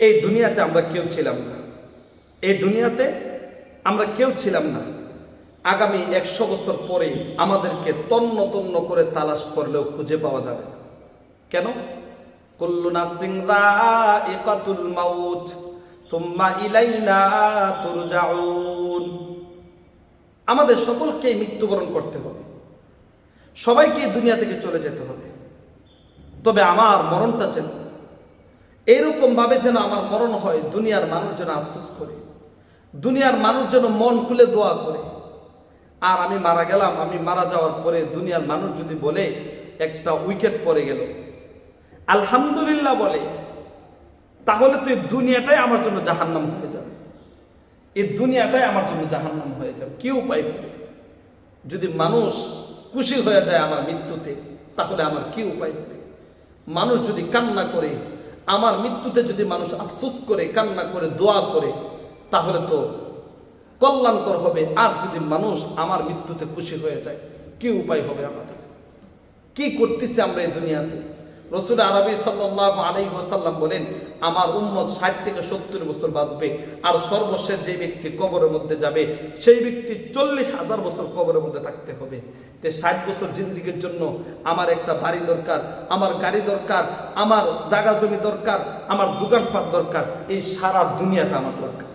এই দুনিয়াতে আমরা কেউ ছিলাম না। এই দুনিয়াতে আমরা কেউ ছিলাম না। আগামী একশো বছর পরে আমাদেরকে তন্ন তন্ন করে তালাশ করলেও খুঁজে পাওয়া যাবে কেন? কুল্লু নাফসিং যায়িকাতুল মাউত থুম্মা ইলাইনা তুরজাউন। আমাদের সকলকেই মৃত্যুবরণ করতে হবে। সবাইকে দুনিয়া থেকে চলে যেতে হবে। তবে আমার মরণটা যেন এরকম ভাবে যেন আমার মরণ হয়, দুনিয়ার মানুষ যেন আফসোস করে, দুনিয়ার মানুষ যেন মন খুলে দোয়া করে। আর আমি মারা গেলাম, আমি মারা যাওয়ার পরে দুনিয়ার মানুষ যদি বলে, একটা উইকেট পড়ে গেল। আলহামদুলিল্লাহ বলে, তাহলে তো এই দুনিয়াটাই আমার জন্য জাহান্নাম হয়ে যাবে। এই দুনিয়াটাই আমার জন্য জাহান্নাম হয়ে যাবে। কি উপায় হবে যদি মানুষ খুশি হয়ে যায় আমার মৃত্যুতে, তাহলে আমার কি উপায় হবে মানুষ যদি কান্না করে আমার মৃত্যুতে যদি মানুষ আফসোস করে, কান্না করে, দোয়া করে, তাহলে তো কল্যাণকর হবে। আর যদি মানুষ আমার মৃত্যুতে খুশি হয়ে যায়, কি উপায় হবে আমাদের? কি করতেছে আমরা এই দুনিয়াতে? রসুল আরবি সাল্লাহ আলাই ওসাল্লাম বলেন, আমার উম্মত ষাট থেকে সত্তর বছর বাঁচবে আর সর্বশেষ যে ব্যক্তি কবরের মধ্যে যাবে, সেই ব্যক্তি চল্লিশ হাজার বছর কবরের মধ্যে থাকতে হবে। তে ষাট বছর জিন্দিগির জন্য আমার একটা বাড়ি দরকার, আমার গাড়ি দরকার, আমার জাগা জমি দরকার, আমার দোকানপাট দরকার, এই সারা দুনিয়াটা আমার দরকার।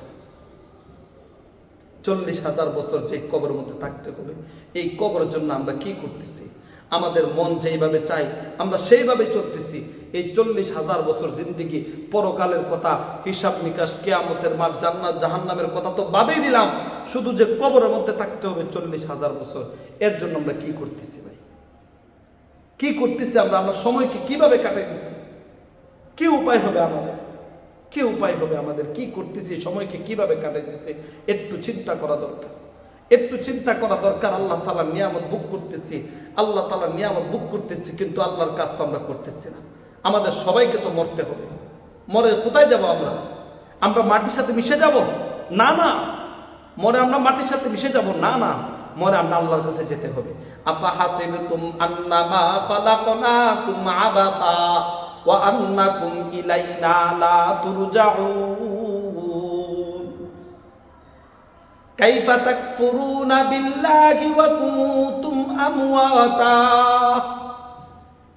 চল্লিশ হাজার বছর যে কবরের মধ্যে থাকতে হবে, এই কবরের জন্য আমরা কি করতেছি? আমাদের মন যেইভাবে চাই আমরা সেইভাবে চলতেছি। এই চল্লিশ হাজার বছর জিন্দিগি, পরকালের কথা, হিসাব নিকাশ, কেয়ামতের মাঠ, জান্নাত, জাহান্নামের কথা তো বাদেই দিলাম। শুধু যে কবরের মধ্যে থাকতে হবে চল্লিশ হাজার বছর, এর জন্য আমরা কি করতেছি ভাই? কি করতেছি আমরা? আমরা সময়কে কীভাবে কাটাইতেছি? কি উপায় হবে আমাদের? কি উপায় হবে আমাদের? কি করতেছি? সময়কে কীভাবে কাটাইতেছি? একটু চিন্তা করা দরকার। একটু চিন্তা করা দরকার, আল্লাহ তালার নিয়ামত বুক করতেছি, আল্লাহ তালার নিয়ামত বুক করতেছি, কিন্তু আল্লাহর কাজ তো আমরা করতেছি না। আমাদের সবাইকে তো মরতে হবে। মরে কোথায় যাব আমরা? আমরা মাটির সাথে মিশে যাব? না না। মরে আমরা মাটির সাথে মিশে যাব? না না। মরে আমরা আল্লাহর কাছে যেতে হবে। আপা হাসিবতুম আন্নামা খালাকনাকুম আবাসা ওয়া আন্নাকুম ইলাইনা লা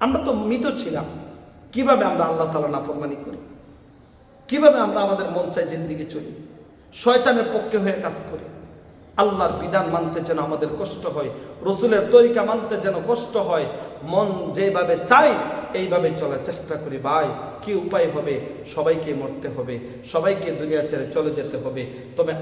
আমরা তো মৃত ছিলাম। কীভাবে আমরা আল্লাহ তাআলা নাফরমানি করি? কীভাবে আমরা আমাদের মন চাই জিন্দিগি চলি? শয়তানের পক্ষে হয়ে কাজ করি। আল্লাহর বিধান মানতে যেন আমাদের কষ্ট হয়, রসুলের তরিকা মানতে যেন কষ্ট হয়, মন যেভাবে চাই এইভাবে চলার চেষ্টা করি। ভাই, কি উপায় হবে? সবাইকে মরতে হবে, সবাইকে দুনিয়া ছেড়ে চলে যেতে হবে। তবে